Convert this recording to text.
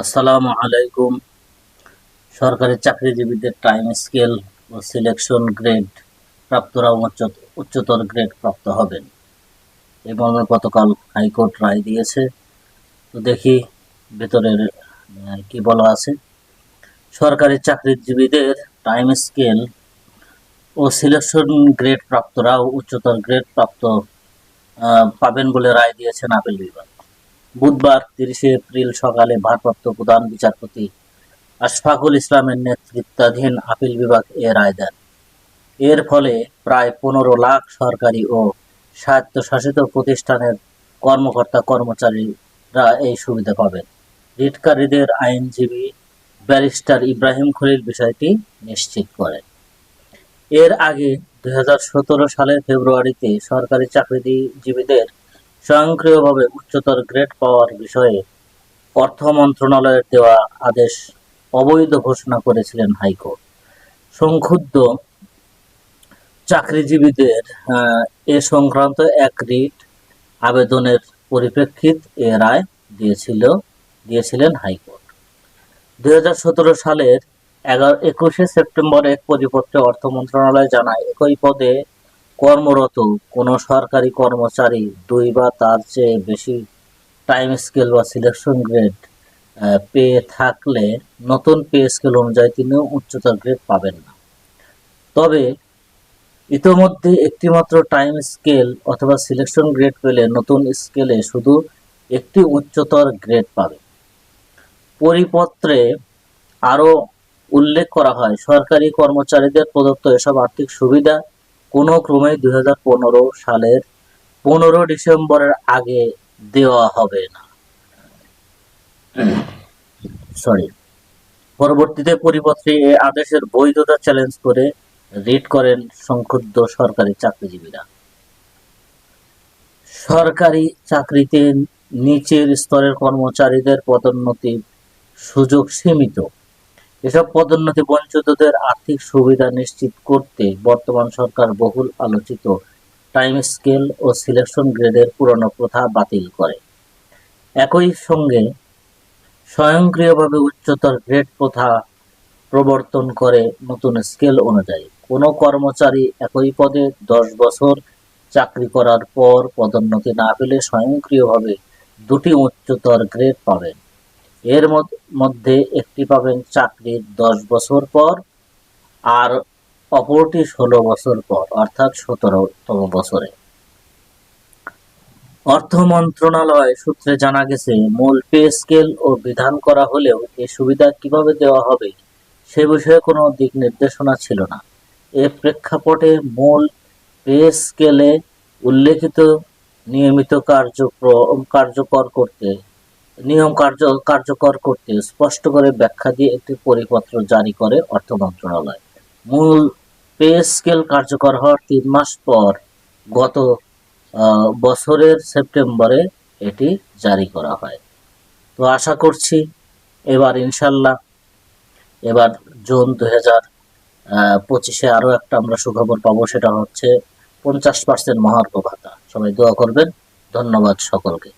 আসসালামু আলাইকুম। সরকারি চাকরিজীবীদের টাইম স্কেল ও সিলেকশন গ্রেড প্রাপ্তরা উচ্চ উচ্চতর গ্রেড প্রাপ্ত হবেন। এই মর্মে গতকাল হাইকোর্ট রায় দিয়েছে। তো দেখি ভেতরের কি বলা আছে। সরকারি চাকরিজীবীদের টাইম স্কেল ও সিলেকশন গ্রেড প্রাপ্তরাও উচ্চতর গ্রেড প্রাপ্ত পাবেন বলে রায় দিয়েছেন আপিল বিভাগ। বুধবার তিরিশে এপ্রিল সকালে ভারপ্রাপ্ত প্রধান বিচারপতি আশফাকুল ইসলামের নেতৃত্বাধীন আপিল বিভাগ এ রায় দেন। এর ফলে প্রায় পনেরো লাখ সরকারি ও স্বায়ত্তশাসিত প্রতিষ্ঠানের কর্মকর্তা কর্মচারীরা এই সুবিধা পাবেন। রিটকারীদের আইনজীবী ব্যারিস্টার ইব্রাহিম খলিল বিষয়টি নিশ্চিত করেন। এর আগে দু হাজার সতেরো সালের ফেব্রুয়ারিতে সরকারি চাকরিজীবীদের স্বয়ংক্রিয়ভাবে উচ্চতর গ্রেড পাওয়ার বিষয়ে অর্থ মন্ত্রণালয়ের দেওয়া আদেশ অবৈধ ঘোষণা করেছিলেন হাইকোর্ট। সংক্ষুব্ধ চাকরিজীবীদের এ সংক্রান্ত এক রিট আবেদনের পরিপ্রেক্ষিত এ রায় দিয়েছিল, দিয়েছিলেন হাইকোর্ট। দুই হাজার সতেরো সালের এগারো, একুশে সেপ্টেম্বর এক পরিপত্রে অর্থ মন্ত্রণালয় জানায়, একই পদে কর্মরত, কোনো সরকারি কর্মচারী দুই বা তার চেয়ে বেশি টাইম স্কেল বা সিলেকশন গ্রেড পেয়ে থাকলে নতুন পে স্কেল অনুযায়ী তিনিও উচ্চতর গ্রেড পাবেন না। তবে ইতোমধ্যে একটিমাত্র টাইম স্কেল অথবা সিলেকশন গ্রেড পেলে নতুন স্কেলে শুধু একটি উচ্চতর গ্রেড পাবে। পরিপত্রে আরও উল্লেখ করা হয়, সরকারি কর্মচারীদের প্রদত্ত এসব আর্থিক সুবিধা কোনো ক্রমে দুই হাজার পনেরো সালের পনেরো ডিসেম্বরের আগে দেওয়া হবে না। সরি পরবর্তীতে পরিপত্রে এ আদেশের বৈধতা চ্যালেঞ্জ করে রিট করেন সংক্ষুব্ধ সরকারি চাকরিজীবীরা। সরকারি চাকরিতে নিচের স্তরের কর্মচারীদের পদোন্নতির সুযোগ সীমিত। এসব পদোন্নতি বঞ্চিতদের আর্থিক সুবিধা নিশ্চিত করতে বর্তমান সরকার বহুল আলোচিত টাইম স্কেল ও সিলেকশন গ্রেডের পুরনো প্রথা বাতিল করে। একই সঙ্গে স্বয়ংক্রিয়ভাবে উচ্চতর গ্রেড প্রথা প্রবর্তন করে নতুন স্কেল অনুযায়ী। কোনো কর্মচারী একই পদে দশ বছর চাকরি করার পর পদোন্নতি না পেলে স্বয়ংক্রিয়ভাবে দুটি উচ্চতর গ্রেড পাবেন। এর মধ্যে একটি পাবেন চাকরির দশ বছর পর আর অপরটি ষোলো বছর পর, অর্থাৎ সতেরোতম বছরে। অর্থ মন্ত্রণালয় সূত্রে জানা গেছে, মূল পে স্কেল ও বিধান করা হলেও এই সুবিধা কীভাবে দেওয়া হবে সে বিষয়ে কোনো দিক নির্দেশনা ছিল না। এ প্রেক্ষাপটে মূল পে স্কেলে উল্লেখিত নিয়মিত কার্যক্রম, কার্যকর করতে নিয়ম কার্য, কার্যকর করতে স্পষ্ট করে ব্যাখ্যা দিয়ে একটি পরিপত্র জারি করে অর্থ মন্ত্রণালয়। মূল পে স্কেল কার্যকর হওয়ার তিন মাস পর গত বছরের সেপ্টেম্বরে এটি জারি করা হয়। তো আশা করছি এবার ইনশাল্লাহ, এবার জুন দু হাজার পঁচিশে আরও একটা আমরা সুখবর পাবো, সেটা হচ্ছে পঞ্চাশ পার্সেন্ট মহার্ঘ ভাতা। সবাই দোয়া করবেন। ধন্যবাদ সকলকে।